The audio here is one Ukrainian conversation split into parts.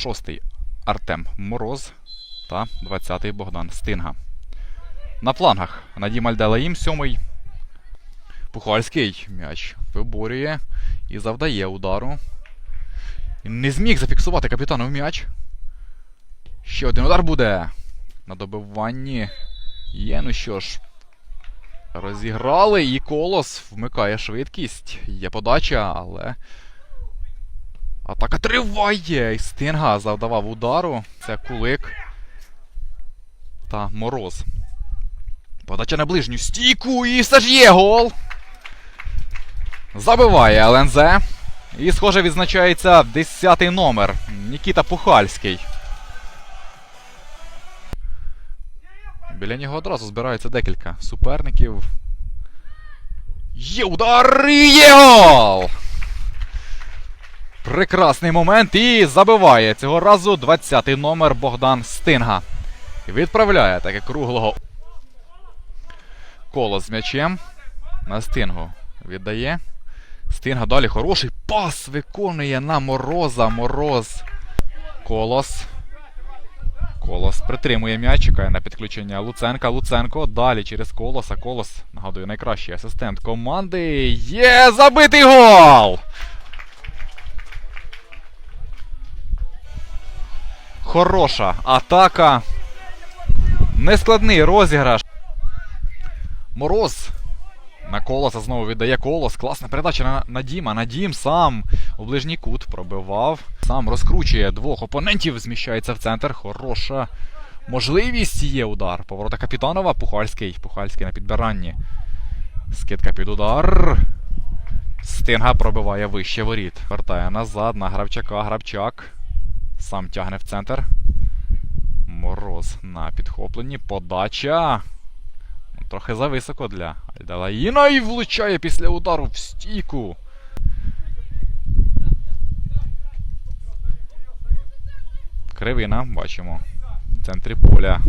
6-й Артем Мороз та 20-й Богдан Стинга. На флангах Надім Альделаїм, 7-й. Пухальський м'яч виборює і завдає удару. Не зміг зафіксувати капітанов м'яч. Ще один удар буде. На добиванні. Є, ну що ж. Розіграли і колос вмикає швидкість. Є подача, але. Атака триває! І Стинга завдавав удару. Це кулик. Та мороз. Подача на ближню стійку і все ж є гол! Забиває ЛНЗ. І, схоже, відзначається 10-й номер Нікіта Пухальський. Біля нього одразу збирається декілька суперників. Є удар! і Є гол! Прекрасний момент і забиває цього разу 20-й номер Богдан Стинга. Відправляє таке круглого коло з м'ячем на Стингу. Віддає. Стинга далі хороший пас виконує на мороза. Мороз. Колос. Колос притримує м'яч, чекає на підключення Луценка. Луценко далі через колоса. Колос, нагадую, найкращий асистент команди. Є забитий гол! Хороша атака. Нескладний розіграш. Мороз на колоса знову віддає колос. Класна передача на Надіма. Надім сам у ближній кут пробивав. Сам розкручує двох опонентів, зміщається в центр. Хороша можливість є удар. Поворота Капітанова. Пухальський. Пухальський на підбиранні. Скидка під удар. Стинга пробиває вище воріт. Вертає назад на гравчака. Гравчак. Сам тягне в центр. Мороз на підхопленні. Подача. Трохи зависоко для Альдалаїна і влучає після удару в стійку. Кривина, бачимо. В центрі поля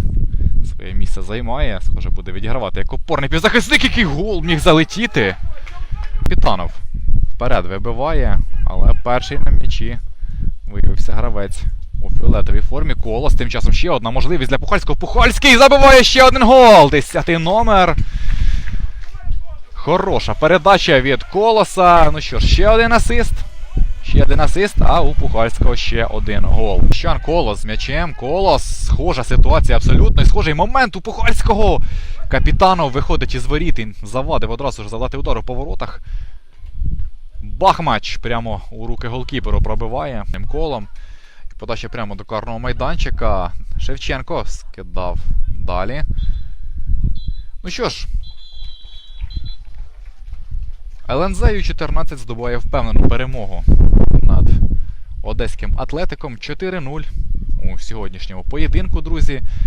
своє місце займає. Схоже, буде відігравати як опорний півзахисник, який гол міг залетіти. Капітанов вперед вибиває, але перший на м'ячі виявився гравець у фіолетовій формі. Колос. Тим часом ще одна можливість для Пухальського. Пухальський забиває ще один гол. Десятий номер. Хороша передача від Колоса. Ну що ж, ще один асист. Ще один асист, а у Пухальського ще один гол. Щан Колос з м'ячем. Колос. Схожа ситуація абсолютно. І схожий момент у Пухальського. Капітанов виходить із воріт і завадив одразу ж завдати удар у поворотах. Бахмач прямо у руки голкіперу пробиває тим колом. Подача прямо до карного майданчика. Шевченко скидав далі. Ну що ж. ЛНЗ Ю-14 здобуває впевнену перемогу над одеським атлетиком 4-0 у сьогоднішньому поєдинку, друзі.